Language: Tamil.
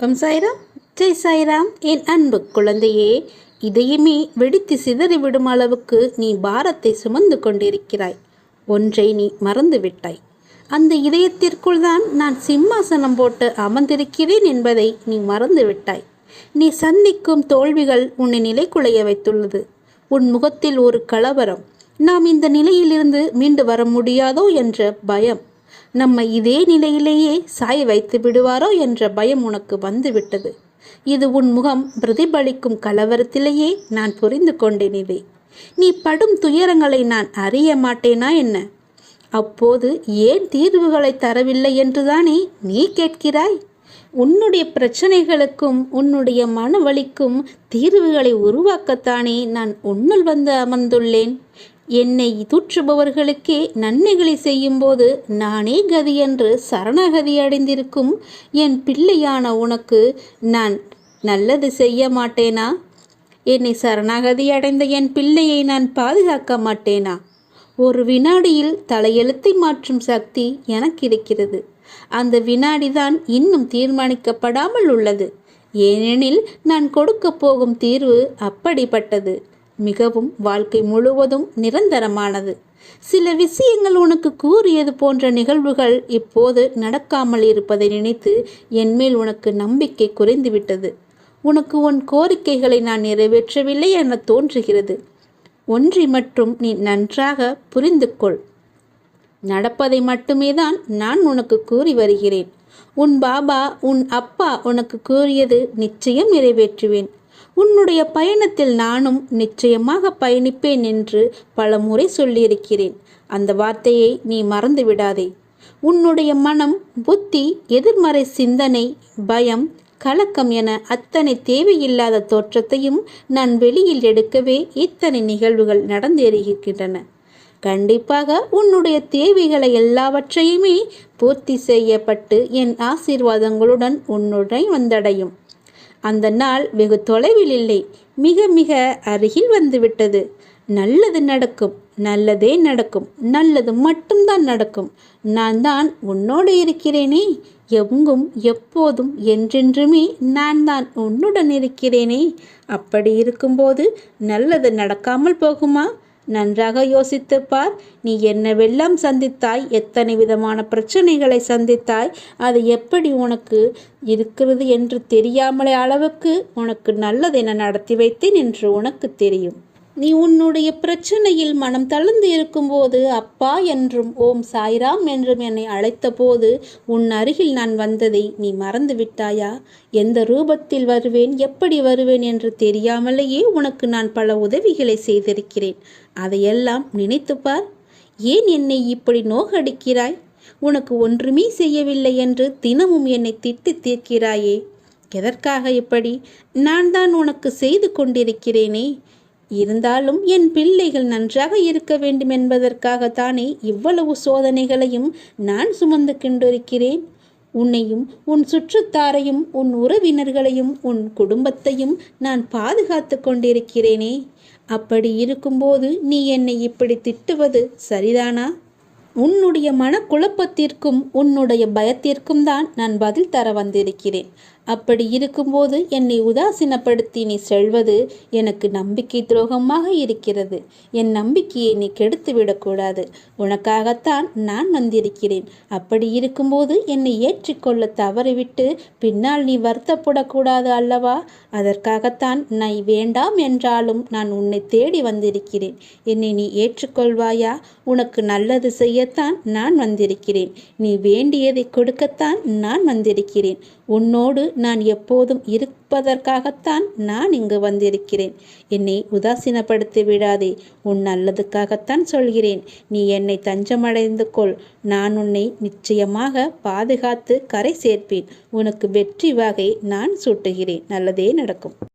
வணக்கம் சாய்ராம். ஜெய் சாய்ராம். என் அன்பு குழந்தையே இதயமே வெடித்து சிதறிவிடும் அளவுக்கு நீ பாரத்தை சுமந்து கொண்டிருக்கிறாய். ஒன்றை நீ மறந்து விட்டாய். அந்த இதயத்திற்குள் தான் நான் சிம்மாசனம் போட்டு அமர்ந்திருக்கிறேன் என்பதை நீ மறந்து விட்டாய். நீ சந்திக்கும் தோல்விகள் உன்னை நிலைக்குலைய வைத்துள்ளது. உன் முகத்தில் ஒரு கலவரம். நாம் இந்த நிலையிலிருந்து மீண்டு வர முடியாதோ என்ற பயம். நம்மை இதே நிலையிலேயே சாய் வைத்து விடுவாரோ என்ற பயம் உனக்கு வந்துவிட்டது. இது உன் முகம் பிரதிபலிக்கும் கலவரத்திலேயே நான் புரிந்து கொண்டேன் இதை. நீ படும் துயரங்களை நான் அறிய மாட்டேனா என்ன? அப்போது ஏன் தீர்வுகளை தரவில்லை என்றுதானே நீ கேட்கிறாய்? உன்னுடைய பிரச்சனைகளுக்கும் உன்னுடைய மன வலிக்கும் தீர்வுகளை உருவாக்கத்தானே நான் உன்னுள் வந்து அமர்ந்துள்ளேன்? என்னை தூற்றுபவர்களுக்கே நன்மைகளை செய்யும்போது நானே கதி என்று சரணகதி அடைந்திருக்கும் என் பிள்ளையான உனக்கு நான் நல்லது செய்ய மாட்டேனா? என்னை சரணாகதி அடைந்த என் பிள்ளையை நான் பாதுகாக்க மாட்டேனா? ஒரு வினாடியில் தலையெழுத்தை மாற்றும் சக்தி எனக்கு இருக்கிறது. அந்த வினாடிதான் இன்னும் தீர்மானிக்கப்படாமல் உள்ளது. ஏனெனில் நான் கொடுக்க போகும் தீர்வு அப்படிப்பட்டது. மிகவும் வாழ்க்கை முழுவதும் நிரந்தரமானது. சில விஷயங்கள் உனக்கு கூறியது போன்ற நிகழ்வுகள் இப்போது நடக்காமல் இருப்பதை நினைத்து என்மேல் உனக்கு நம்பிக்கை குறைந்துவிட்டது. உனக்கு உன் கோரிக்கைகளை நான் நிறைவேற்றவில்லை என தோன்றுகிறது. ஒன்றை மட்டும் நீ நன்றாக புரிந்து கொள் நடப்பதை மட்டுமே தான் நான் உனக்கு கூறி வருகிறேன். உன் பாபா உன் அப்பா உனக்கு கூறியது நிச்சயம் நிறைவேற்றுவேன். உன்னுடைய பயணத்தில் நானும் நிச்சயமாக பயணிப்பேன் என்று பல முறை சொல்லியிருக்கிறேன். அந்த வார்த்தையை நீ மறந்து விடாதே. உன்னுடைய மனம் புத்தி எதிர்மறை சிந்தனை பயம் கலக்கம் என அத்தனை தேவையில்லாத தோற்றத்தையும் நான் வெளியில் எடுக்கவே இத்தனை நிகழ்வுகள் நடந்தேறுகின்றன கண்டிப்பாக உன்னுடைய தேவைகளை எல்லாவற்றையுமே பூர்த்தி செய்யப்பட்டு என் ஆசீர்வாதங்களுடன் உன்னுடன் வந்தடையும். அந்த நாள் வெகு தொலைவில் இல்லை. மிக மிக அருகில் வந்துவிட்டது. நல்லது நடக்கும் நல்லதே நடக்கும் நல்லது மட்டும்தான் நடக்கும். நான் தான் உன்னோடு இருக்கிறேனே எங்கும் எப்போதும் என்றென்றுமே நான் தான் உன்னுடன் இருக்கிறேனே. அப்படி இருக்கும்போது நல்லது நடக்காமல் போகுமா? நன்றாக யோசித்து பார் நீ என்னவெல்லாம் சந்தித்தாய்? எத்தனை விதமான பிரச்சனைகளை சந்தித்தாய்? அது எப்படி உனக்கு இருக்கிறது என்று தெரியாமலே அளவுக்கு உனக்கு நல்லதென நடத்தி வைத்தேன் என்று உனக்கு தெரியும். நீ உன்னுடைய பிரச்சனையில் மனம் தளர்ந்து இருக்கும்போது அப்பா என்றும் ஓம் சாய்ராம் என்றும் என்னை அழைத்தபோது உன் அருகில் நான் வந்ததை நீ மறந்து விட்டாயா எந்த ரூபத்தில் வருவேன் எப்படி வருவேன் என்று தெரியாமலேயே உனக்கு நான் பல உதவிகளை செய்திருக்கிறேன். அதையெல்லாம் நினைத்துப்பார் ஏன் என்னை இப்படி நோகடிக்கிறாய்? உனக்கு ஒன்றுமே செய்யவில்லை என்று தினமும் என்னை திட்டி தீர்க்கிறாயே. எதற்காக இப்படி? நான் தான் உனக்கு செய்து கொண்டிருக்கிறேனே. இருந்தாலும் என் பிள்ளைகள் நன்றாக இருக்க வேண்டும் என்பதற்காகத்தானே இவ்வளவு சோதனைகளையும் நான் சுமந்து கொண்டிருக்கிறேன். உன்னையும் உன் சுற்றுத்தாரையும் உன் உறவினர்களையும் உன் குடும்பத்தையும் நான் பாதுகாத்து கொண்டிருக்கிறேனே. அப்படி இருக்கும்போது நீ என்னை இப்படி திட்டுவது சரிதானா? உன்னுடைய மனக்குழப்பத்திற்கும் உன்னுடைய பயத்திற்கும் தான் நான் பதில் தர வந்திருக்கிறேன். அப்படி இருக்கும்போது என்னை உதாசீனப்படுத்தி நீ செல்வது எனக்கு நம்பிக்கை துரோகமாக இருக்கிறது. என் நம்பிக்கையை நீ கெடுத்து விடக்கூடாது. உனக்காகத்தான் நான் வந்திருக்கிறேன். அப்படி இருக்கும்போது என்னை ஏற்றிக்கொள்ள தவறிவிட்டு பின்னால் நீ வருத்தப்படக்கூடாது அல்லவா? அதற்காகத்தான் நான் வேண்டாம் என்றாலும் நான் உன்னை தேடி வந்திருக்கிறேன். என்னை நீ ஏற்றுக்கொள்வாயா? உனக்கு நல்லது செய்யத்தான் நான் வந்திருக்கிறேன். நீ வேண்டியதை கொடுக்கத்தான் நான் வந்திருக்கிறேன். உன்னோடு நான் எப்போதும் இருப்பதற்காகத்தான் நான் இங்கு வந்திருக்கிறேன். என்னை உதாசீனப்படுத்தி விடாதே. உன் நல்லதுக்காகத்தான் சொல்கிறேன். நீ என்னை தஞ்சமடைந்து கொள். நான் உன்னை நிச்சயமாக பாதுகாத்து கரை சேர்ப்பேன். உனக்கு வெற்றி வகை நான் சூட்டுகிறேன். நல்லதே நடக்கும்.